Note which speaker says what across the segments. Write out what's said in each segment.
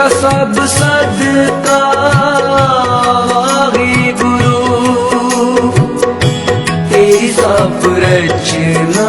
Speaker 1: ਹੋਇਆ ਸਭ ਸਦਕਾ ਵਾਹਿਗੁਰੂ ਤੇਰੀ ਸਭ ਰਚਨਾ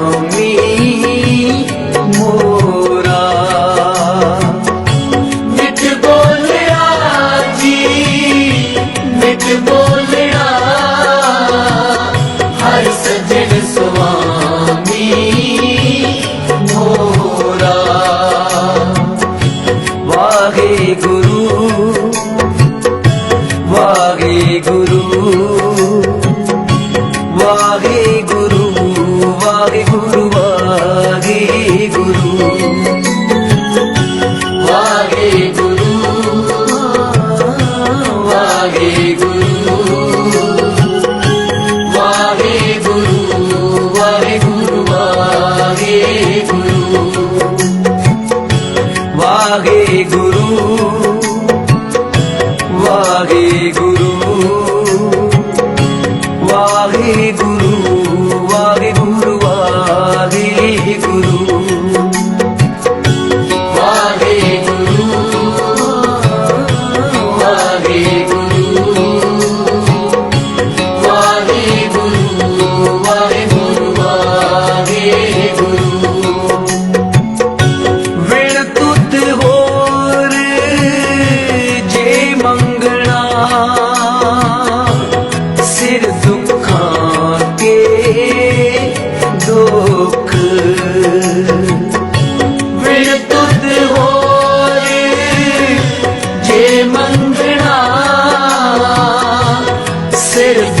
Speaker 1: Hollywood.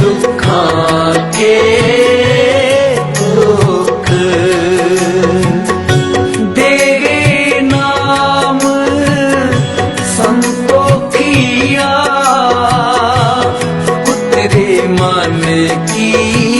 Speaker 1: ਦੁੱਖਾਂ ਕੇ ਦੁੱਖ। ਦੇਗੇ ਨਾਮ ਸੰਤੋਖੀਆ ਉਤਰੇ ਮਨ ਕੀ